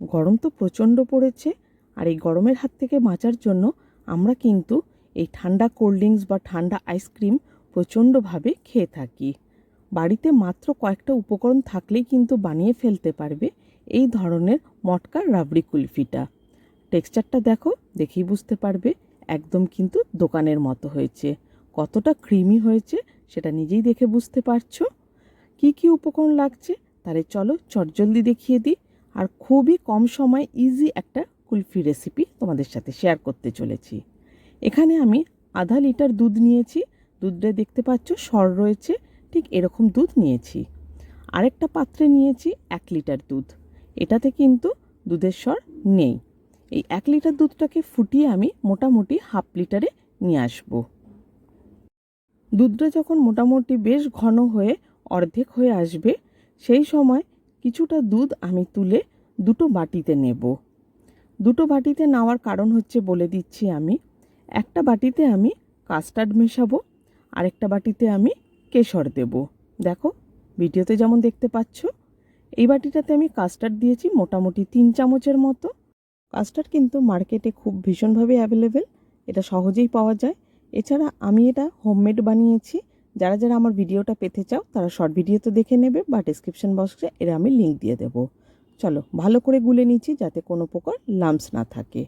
গরম তো প্রচণ্ড পড়েছে আর এই গরমের হাত থেকে বাঁচার জন্য আমরা কিন্তু এই ঠান্ডা কোল্ড ড্রিঙ্কস বা ঠান্ডা আইসক্রিম প্রচণ্ডভাবে খেয়ে থাকি। বাড়িতে মাত্র কয়েকটা উপকরণ থাকলেই কিন্তু বানিয়ে ফেলতে পারবে এই ধরনের মটকার রাবড়ি কুলফিটা। টেক্সচারটা দেখো, দেখেই বুঝতে পারবে, একদম কিন্তু দোকানের মতো হয়েছে। কতটা ক্রিমি হয়েছে সেটা নিজেই দেখে বুঝতে পারছ। কি কি উপকরণ লাগছে তাহলে চলো চটজলদি দেখিয়ে দিই। আর খুবই কম সময় ইজি একটা কুলফি রেসিপি তোমাদের সাথে শেয়ার করতে চলেছি। এখানে আমি আধা লিটার দুধ নিয়েছি, দুধটা দেখতে পাচ্ছ সর রয়েছে, ঠিক এরকম দুধ নিয়েছি। আরেকটা পাত্রে নিয়েছি এক লিটার দুধ, এটাতে কিন্তু দুধের স্বর নেই। এই এক লিটার দুধটাকে ফুটিয়ে আমি মোটামুটি হাফ লিটারে নিয়ে আসব। দুধটা যখন মোটামুটি বেশ ঘন হয়ে অর্ধেক হয়ে আসবে, সেই সময় কিছুটা দুধ আমি তুলে দুটো বাটিতে নেব। দুটো বাটিতে নেওয়ার কারণ হচ্ছে বলে দিচ্ছি আমি, একটা বাটিতে আমি কাস্টার্ড মেশাবো, আরেকটা বাটিতে আমি কেশর দেব। দেখো, ভিডিওতে যেমন দেখতে পাচ্ছ, এই বাটিটাতে আমি কাস্টার্ড দিয়েছি মোটামুটি তিন চামচের মতো। কাস্টার্ড কিন্তু মার্কেটে খুব ভীষণভাবে অ্যাভেলেবেল, এটা সহজেই পাওয়া যায়। এছাড়া আমি এটা হোমমেড বানিয়েছি যারা যারা আমার ভিডিওটা পেতে চাও, তারা শর্ট ভিডিও তো দেখে নেবে বা ডিসক্রিপশন বক্সে এর আমি লিঙ্ক দিয়ে দেব। চলো, ভালো করে গুলে নিচ্ছি যাতে কোনো প্রকার লাম্পস না থাকে।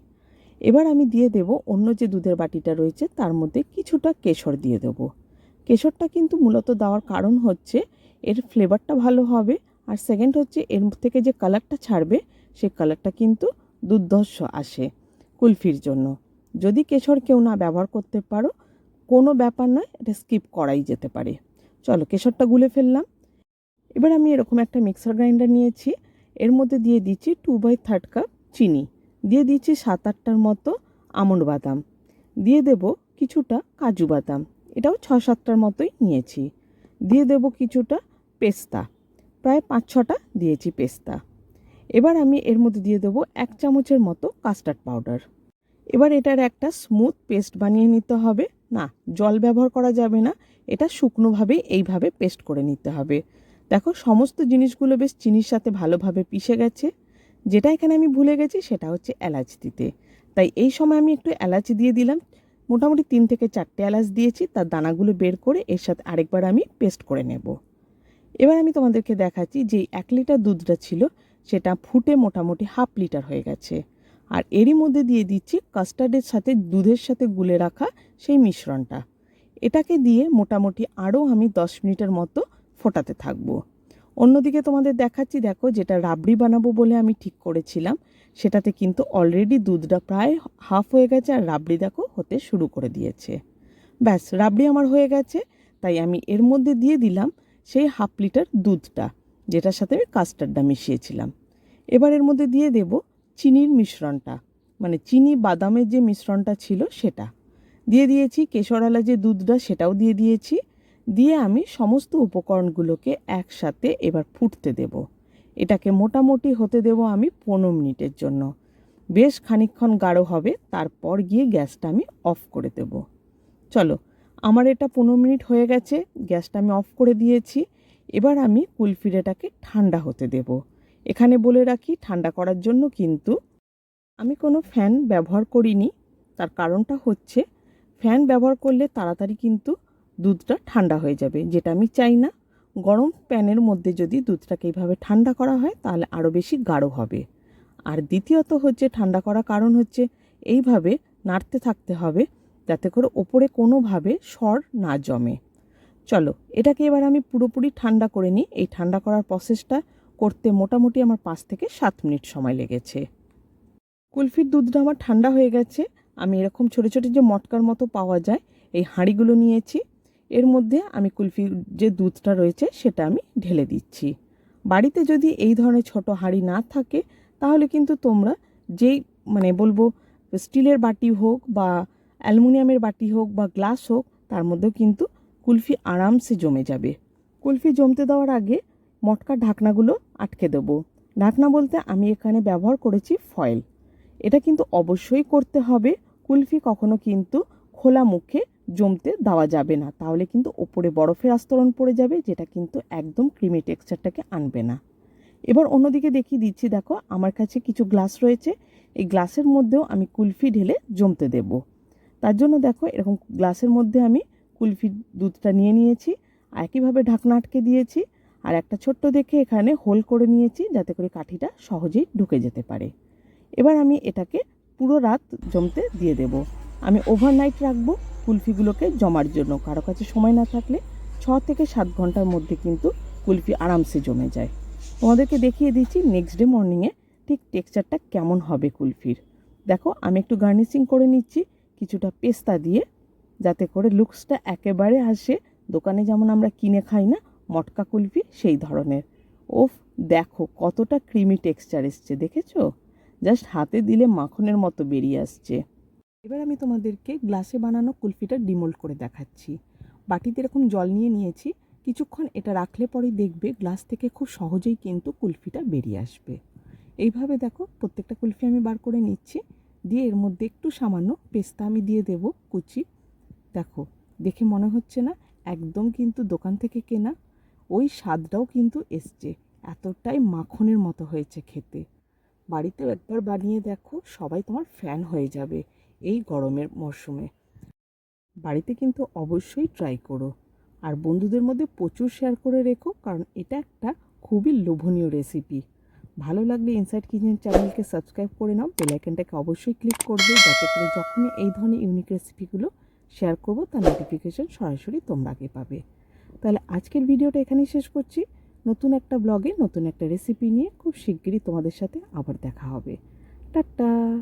এবার আমি দিয়ে দেব অন্য যে দুধের বাটিটা রয়েছে, তার মধ্যে কিছুটা কেশর দিয়ে দেব। কেশরটা কিন্তু মূলত দেওয়ার কারণ হচ্ছে, এর ফ্লেভারটা ভালো হবে। আর সেকেন্ড হচ্ছে, এর থেকে যে কালারটা ছাড়বে সেই কালারটা কিন্তু দুর্ধর্ষ আসে কুলফির জন্য। যদি কেশর কেউ না ব্যবহার করতে পারো কোনো ব্যাপার নয়, এটা স্কিপ করাই যেতে পারে। চলো কেশরটা গুলে ফেললাম। এবার আমি এরকম একটা মিক্সার গ্রাইন্ডার নিয়েছি। এর মধ্যে দিয়ে দিচ্ছি টু বাই থার্ড কাপ চিনি। দিয়ে দিচ্ছি সাত আটটার মতো আমন্ড বাদাম। দিয়ে দেব কিছুটা কাজু বাদাম। এটাও ছ সাতটার মতোই নিয়েছি। দিয়ে দেব কিছুটা পেস্তা। প্রায় পাঁচ ছটা দিয়েছি পেস্তা। এবার আমি এর মধ্যে দিয়ে দেবো এক চামচের মতো কাস্টার্ড পাউডার এবার এটার একটা স্মুথ পেস্ট বানিয়ে নিতে হবে। না, জল ব্যবহার করা যাবে না, এটা শুকনোভাবে এইভাবে পেস্ট করে নিতে হবে। দেখো, সমস্ত জিনিসগুলো বেশ চিনির সাথে ভালোভাবে পিষে গেছে। যেটা এখানে আমি ভুলে গেছি, সেটা হচ্ছে এলাচ দিতে। তাই এই সময় আমি একটু এলাচ দিয়ে দিলাম। মোটামুটি তিন থেকে চারটে এলাচ দিয়েছি, তার দানাগুলো বের করে এর সাথে আরেকবার আমি পেস্ট করে নেব। এবার আমি তোমাদেরকে দেখাচ্ছি যে এক লিটার দুধটা ছিল, সেটা ফুটে মোটামুটি হাফ লিটার হয়ে গেছে। আর এরই মধ্যে দিয়ে দিচ্ছি কাস্টার্ডের সাথে দুধের সাথে গুলে রাখা সেই মিশ্রণটা। এটাকে দিয়ে মোটামুটি আরও আমি দশ মিনিটের মতো ফোটাতে থাকব। অন্যদিকে তোমাদের দেখাচ্ছি, দেখো যেটা রাবড়ি বানাবো বলে আমি ঠিক করেছিলাম, সেটাতে কিন্তু অলরেডি দুধটা প্রায় হাফ হয়ে গেছে আর রাবড়ি দেখো হতে শুরু করে দিয়েছে। ব্যাস, রাবড়ি আমার হয়ে গেছে, তাই আমি এর মধ্যে দিয়ে দিলাম সেই হাফ লিটার দুধটা, যেটার সাথে আমি কাস্টার্ডটা মিশিয়েছিলাম। এবার এর মধ্যে দিয়ে দেব চিনির মিশ্রণটা মানে চিনি বাদামের যে মিশ্রণটা ছিল সেটা। দিয়ে দিয়েছি কেশরালা যে দুধটা সেটাও দিয়ে দিয়েছি। দিয়ে আমি সমস্ত উপকরণগুলোকে একসাথে এবার ফুটতে দেব। এটাকে মোটামুটি হতে দেব আমি পনেরো মিনিটের জন্য। বেশ খানিকক্ষণ গাঢ় হবে, তারপর গিয়ে গ্যাসটা আমি অফ করে দেব। চলো, আমার এটা পনেরো মিনিট হয়ে গেছে, গ্যাসটা আমি অফ করে দিয়েছি। এবার আমি কুলফিরেটাকে ঠান্ডা হতে দেব। এখানে বলে রাখি, ঠান্ডা করার জন্য কিন্তু আমি কোনো ফ্যান ব্যবহার করিনি। তার কারণটা হচ্ছে, ফ্যান ব্যবহার করলে তাড়াতাড়ি কিন্তু দুধটা ঠান্ডা হয়ে যাবে, যেটা আমি চাই না। গরম প্যানের মধ্যে যদি দুধটাকে এইভাবে ঠান্ডা করা হয়, তাহলে আরও বেশি গাঢ় হবে। আর দ্বিতীয়ত হচ্ছে, ঠান্ডা করার কারণ হচ্ছে, এইভাবে নাড়তে থাকতে হবে, যাতে করে ওপরে কোনোভাবে স্বর না জমে। চলো, এটাকে এবার আমি পুরোপুরি ঠান্ডা করে নিই। এই ঠান্ডা করার প্রসেসটা করতে মোটামুটি আমার পাঁচ থেকে সাত মিনিট সময় লেগেছে। কুলফির দুধটা আমার ঠান্ডা হয়ে গেছে। আমি এরকম ছোটো ছোটো যে মটকার মতো পাওয়া যায়, এই হাঁড়িগুলো নিয়েছি। এর মধ্যে আমি কুলফির যে দুধটা রয়েছে, সেটা আমি ঢেলে দিচ্ছি। বাড়িতে যদি এই ধরনের ছোট হাঁড়ি না থাকে, তাহলে কিন্তু তোমরা যেই মানে বলব, স্টিলের বাটি হোক বা অ্যালুমিনিয়ামের বাটি হোক বা গ্লাস হোক, তার মধ্যেও কিন্তু কুলফি আরামসে জমে যাবে। কুলফি জমতে দেওয়ার আগে মটকার ঢাকনাগুলো আটকে দেবো। ঢাকনা বলতে আমি এখানে ব্যবহার করেছি ফয়েল এটা কিন্তু অবশ্যই করতে হবে। কুলফি কখনো কিন্তু খোলা মুখে জমতে দেওয়া যাবে না। তাহলে কিন্তু ওপরে বরফের আস্তরণ পড়ে যাবে, যেটা কিন্তু একদম ক্রিমি টেক্সচারটাকে আনবে না। এবার অন্যদিকে দেখিয়ে দিচ্ছি, দেখো, আমার কাছে কিছু গ্লাস রয়েছে। এই গ্লাসের মধ্যেও আমি কুলফি ঢেলে জমতে দেব। তার জন্য দেখো, এরকম গ্লাসের মধ্যে আমি কুলফির দুধটা নিয়ে নিয়েছি। একইভাবে ঢাকনা আটকে দিয়েছি। আর একটা ছোট্ট দেখে এখানে হোল করে নিয়েছি যাতে করে কাঠিটা সহজেই ঢুকে যেতে পারে। এবার আমি এটাকে পুরো রাত জমতে দিয়ে দেব। আমি ওভারনাইট রাখব কুলফিগুলোকে জমার জন্য। কারও কাছে সময় না থাকলে ছ থেকে সাত ঘণ্টার মধ্যে কিন্তু কুলফি আরামসে জমে যায়। তোমাদেরকে দেখিয়ে দিচ্ছি নেক্সট ডে মর্নিংয়ে ঠিক টেক্সচারটা কেমন হবে কুলফির। দেখো, আমি একটু গার্নিশিং করে নিচ্ছি কিছুটা পেস্তা দিয়ে, যাতে করে লুকসটা একেবারে আসে। দোকানে যেমন আমরা কিনে খাই না মটকা কুলফি সেই ধরনের। ওফ, দেখো কতটা ক্রিমি টেক্সচার এসছে, দেখেছ? জাস্ট হাতে দিলে মাখনের মতো বেরিয়ে আসছে। এবার আমি তোমাদেরকে গ্লাসে বানানো কুলফিটা ডিমোল্ড করে দেখাচ্ছি। বাটিতে এরকম জল নিয়ে নিয়েছি। কিছুক্ষণ এটা রাখলে পরেই দেখবে গ্লাস থেকে খুব সহজেই কিন্তু কুলফিটা বেরিয়ে আসবে। এইভাবে দেখো প্রত্যেকটা কুলফি আমি বার করে নিচ্ছি। দিয়ে এর মধ্যে একটু সামান্য পেস্তা আমি দিয়ে দেব, কুচি। দেখো, দেখে মনে হচ্ছে না, একদম কিন্তু দোকান থেকে কেনা ওই স্বাদটাও কিন্তু এসছে। এতটাই মাখনের মতো হয়েছে খেতে। বাড়িতেও একবার বানিয়ে দেখো, সবাই তোমার ফ্যান হয়ে যাবে এই গরমের মরশুমে। বাড়িতে কিন্তু অবশ্যই ট্রাই করো। আর বন্ধুদের মধ্যে প্রচুর শেয়ার করে রেখো, কারণ এটা একটা খুবই লোভনীয় রেসিপি ভালো লাগলে ইনসাইড কিচেন চ্যানেলকে সাবস্ক্রাইব করে নাও বেলাইকনটাকে অবশ্যই ক্লিক করবে, যাতে করে যখনই এই ধরনের ইউনিক রেসিপিগুলো শেয়ার করব, তার নোটিফিকেশন সরাসরি তোমরা আগে পাবে। তাহলে আজকের ভিডিওটা এখানেই শেষ করছি। নতুন একটা ব্লগে নতুন একটা রেসিপি নিয়ে খুব শিগগিরই তোমাদের সাথে আবার দেখা হবে। টাটা!